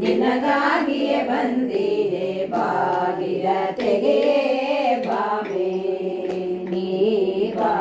ನಿನಗಾಗಿಯೇ ಬಂದಿದೆ ಬಾಗಿಲ ತೆಗೆ ಬಾಬೆ ನೀ ಬಾ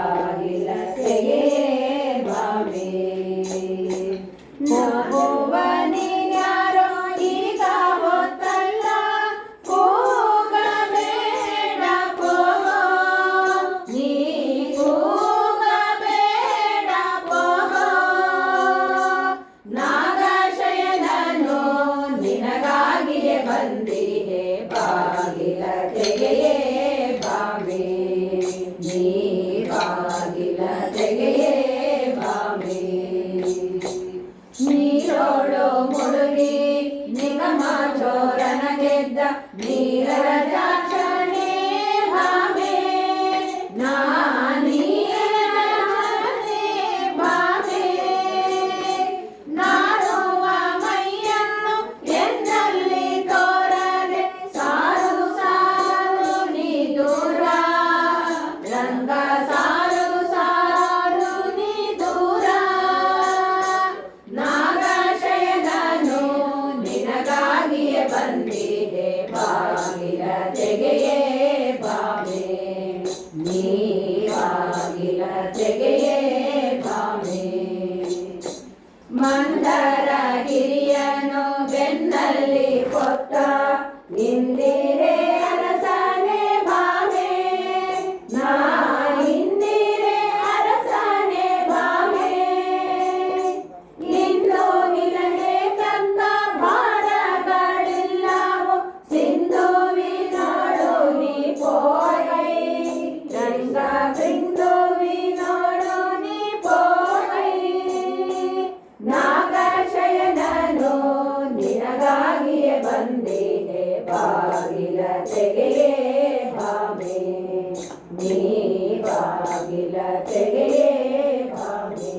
Bota ನೀ ಬಾಗಿಲ ತೆಗೆಯೇ ಬಾಗಿ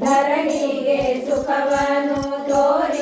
ಧರಣಿಗೆ ಸುಖವನ್ನು ತೋರಿ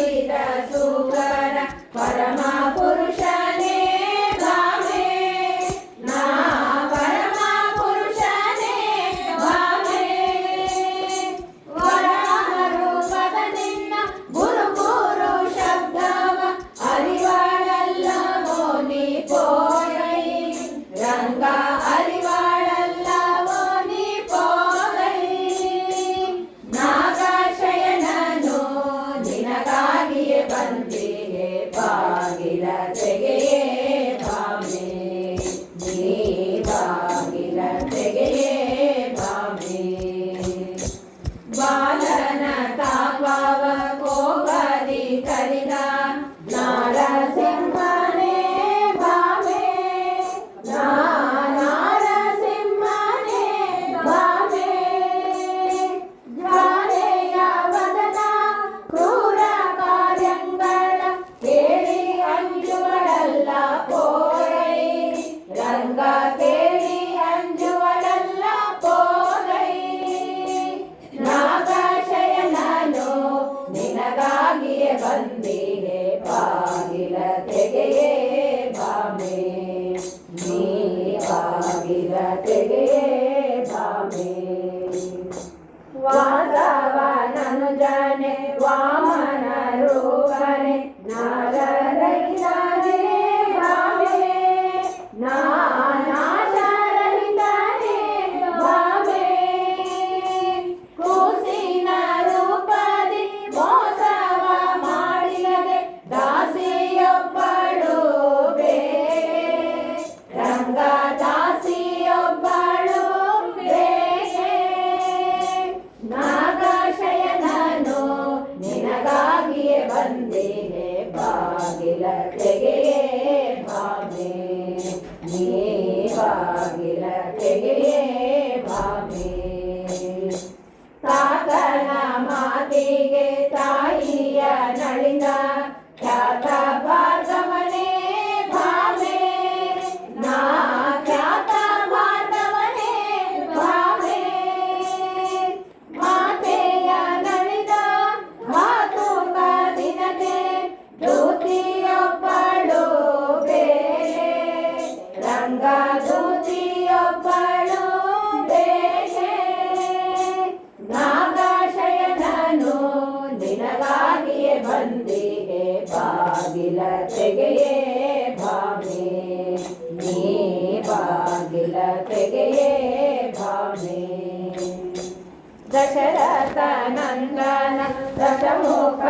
ನುಡಿಗೆ ತಾಯಿಯ ನಳಿಂದ ಖ್ಯಾತ ಭಾಗವನೇ ಭಾವೆ ನಾ ಖ್ಯಾತ ಭಾಗವನೇ ಭಾವೆ ಮಾತೆಯ ನಳಿದ ಮಾತು ದಿನದೇ ದೂರ దశరథ నందన దశముఖ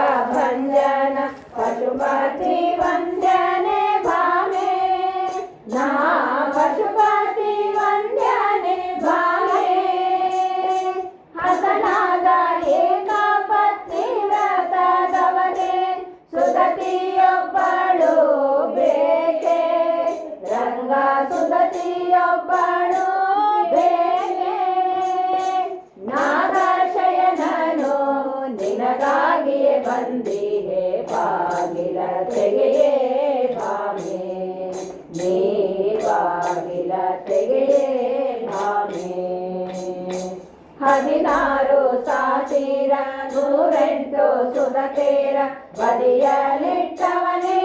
ತೀರ ನೂರೆಂಟು ಸುತ ತೀರ ಬದಿಯಲಿಟ್ಟವನೇ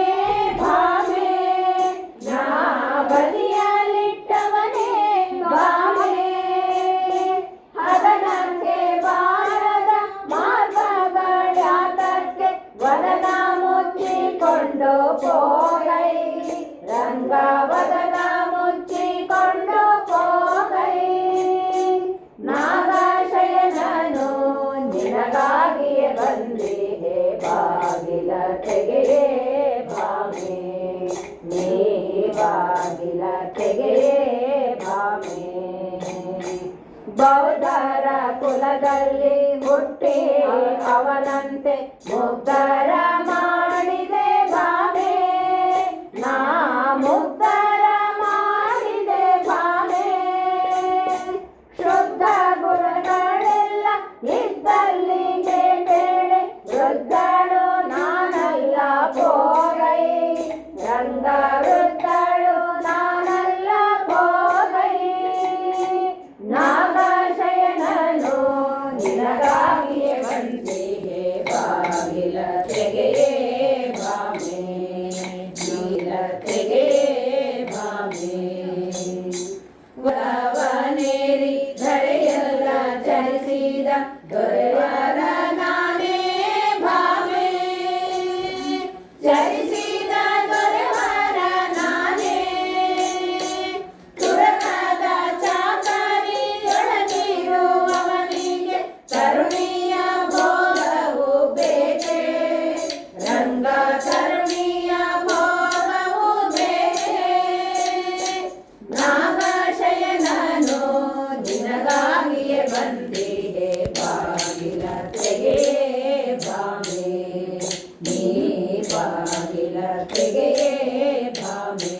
ಭಾವೆ ನಾ ಬದಿಯಲಿಟ್ಟವನೇ ಭಾವೆ ಹದನಕ್ಕೆ ಬಾರದ ಮಾರ್ಗಗಳಾತಕ್ಕೆ ವದನ ಮುಚ್ಚಿಕೊಂಡು ಪೋರೈ ರಂಗ ವದನ ನೀ ಬಾಗಿಲ ತೆಗೆ ಭಾಮೆ ಬೌದ್ಧರ ಕುಲದಲ್ಲಿ ಹುಟ್ಟಿ ಅವನಂತೆ ಮುಗ್ಧರ ಮಾ Dorearana ಅಖಿಲತೆಗೆ ಭಾವೆ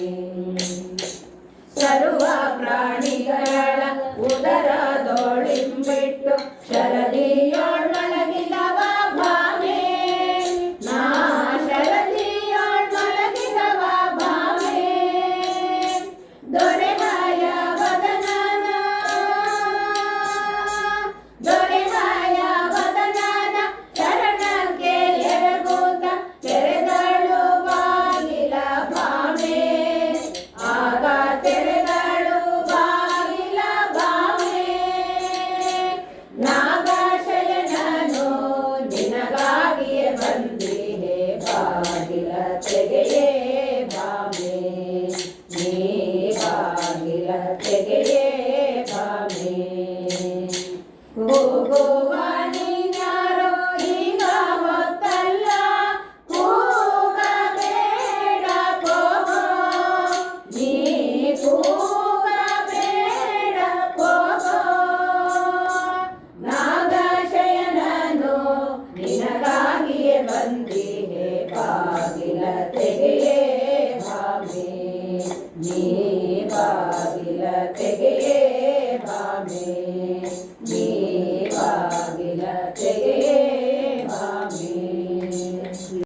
ಸರ್ವ ಪ್ರಾಣಿಗಳ ಉದರ ನಿನಗಾಗಿಯೇ ಬಂದಿ